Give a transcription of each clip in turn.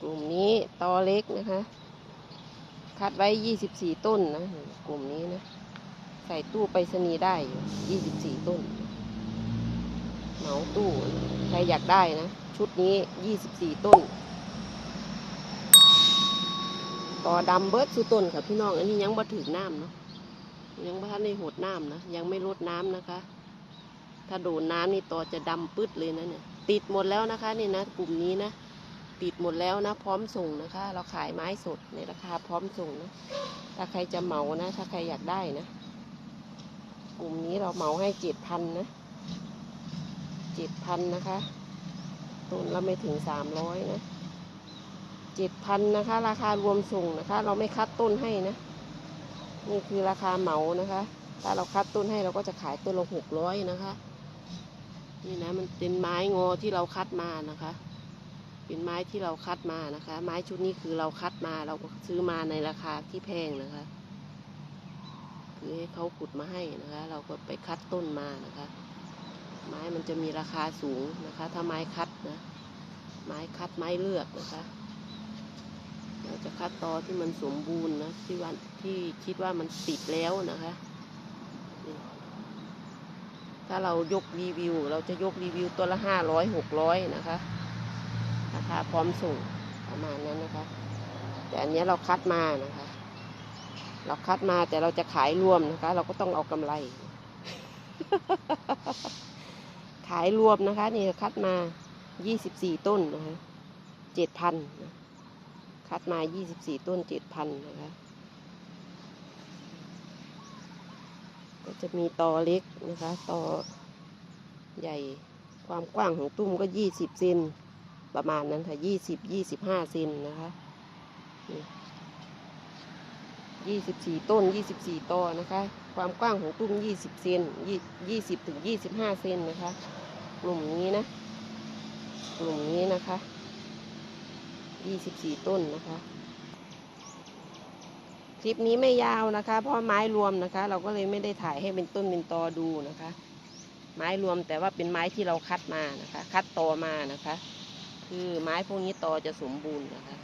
กลุ่มนี้ตอเล็กนะคะ คัดไว้ยี่สิบสี่ต้นนะ กลุ่มนี้นะ ใส่ตู้ไปรษณีย์ได้ยี่สิบสี่ต้น เหมาตู้ ใครอยากได้นะ ชุดนี้ยี่สิบสี่ต้น ต่อดำเบิร์ดสุต้นค่ะพี่น้อง อันนี้ยังบ่ถึงน้ำเนาะ ยังบ่ทันได้หดน้ำนะ ยังไม่ลดน้ำนะคะ ถ้าโดนน้ำนี่ต่อจะดำปึ๊ดเลยนะเนี่ย ติดหมดแล้วนะคะนี่นะ กลุ่มนี้นะ ติดหมดแล้วนะ พร้อมส่งนะคะ เราขายไม้สดในราคาพร้อมส่งนะถ้าใครจะเหมานะ ถ้าใครอยากได้นะ กลุ่มนี้เราเหมาให้เจ็ดพันนะเจ็ดพันนะคะต้นละไม่ถึงสามร้อยนะเจ็ดพันนะคะ ราคารวมส่งนะคะ เราไม่คัดต้นให้นะ นี่คือราคาเหมานะคะ ถ้าเราคัดต้นให้เราก็จะขายต้นละหกร้อยนะคะ นี่นะมันเป็นไม้งอที่เราคัดมานะคะ เป็นไม้ที่เราคัดมานะคะ ไม้ชุดนี้คือเราคัดมาเราก็ซื้อมาในราคาที่แพงนะคะ คือให้เขาขุดมาให้นะคะ เราก็ไปคัดต้นมานะคะ ไม้มันจะมีราคาสูงนะคะ ถ้าไม้คัดนะ ไม้คัดไม้เลือกนะคะเราจะคัดตอที่มันสมบูรณ์นะที่วันที่คิดว่ามันติดแล้วนะคะถ้าเรายกรีวิว เราจะยกรีวิวตัวละห้าร้อยหกร้อยนะคะ ราคาพร้อมส่งประมาณนั้นนะคะ แต่อันนี้เราคัดมานะคะ เราคัดมาแต่เราจะขายรวมนะคะ เราก็ต้องเอากำไร ขายรวมนะคะ นี่คัดมายี่สิบสี่ต้นนะคะเจ็ดพันคัดมายี่สิบสี่ต้นเจ็ดพันนะคะ ก็จะมีตอเล็กนะคะตอใหญ่ความกว้างของตุ้มก็ยี่สิบเซน ประมาณนั้นค่ะยี่สิบยี่สิบห้าเซนนะคะยี่สิบสี่ต้นยี่สิบสี่ตอนะคะ ความกว้างของตุ้มยี่สิบเซนยี่ยี่สิบถึงยี่สิบห้าเซนนะคะ กลุ่มนี้นะ กลุ่มนี้นะคะยี่สิบสี่ต้นนะคะ คลิปนี้ไม่ยาวนะคะ เพราะไม้รวมนะคะ เราก็เลยไม่ได้ถ่ายให้เป็นต้นเป็นตอดูนะคะ ไม้รวมแต่ว่าเป็นไม้ที่เราคัดมานะคะ คัดตอมานะคะ คือไม้พวกนี้ตอจะสมบูรณ์นะคะ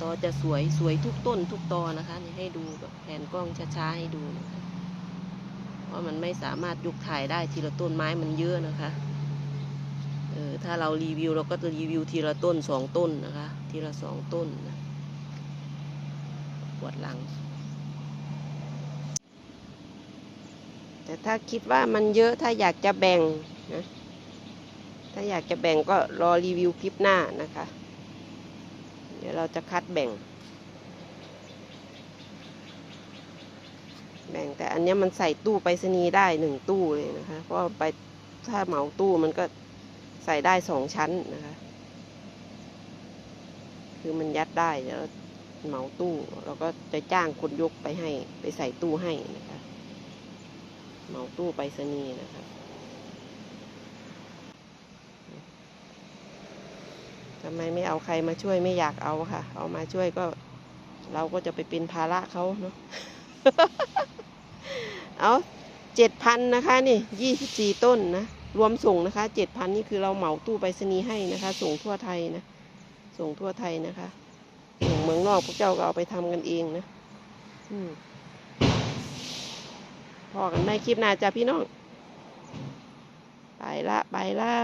ตอจะสวยสวยทุกต้นทุกตอนะคะนี่ให้ดูแบบแผนกล้องช้าๆให้ดูนะคะเพราะมันไม่สามารถยกถ่ายได้ทีละต้นไม้มันเยอะนะคะเออถ้าเรารีวิวเราก็จะรีวิวทีละต้นสองต้นนะคะ ทีละสองต้นนะปวดหลัง แต่ถ้าคิดว่ามันเยอะถ้าอยากจะแบ่งนะ ถ้าอยากจะแบ่งก็รอรีวิวคลิปหน้านะคะ เดี๋ยวเราจะคัดแบ่ง แบ่งแต่อันนี้มันใส่ตู้ไปรษณีย์ได้หนึ่งตู้เลยนะคะ เพราะไปถ้าเหมาตู้มันก็ใส่ได้สองชั้นนะคะ คือมันยัดได้เดี๋ยวเราเหมาตู้เราก็จะจ้างคนยกไปให้ ไปใส่ตู้ให้นะคะ เหมาตู้ไปรษณีย์นะคะ ทำไมไม่เอาใครมาช่วยไม่อยากเอาค่ะ เอามาช่วยก็ เราก็จะไปเป็นภาระเขาเนาะเอาเจ็ดพันนะคะนี่ยี่สิบสี่ต้นนะรวมส่งนะคะเจ็ดพันนี่คือเราเหมาตู้ไปรษณีย์ให้นะคะ ส่งทั่วไทยนะ ส่งทั่วไทยนะคะส่งเมืองนอกพวกเจ้าก็เอาไปทำกันเองนะอืมพอกันในคลิปหน้าจ้าพี่น้อง ไปละ ไปละ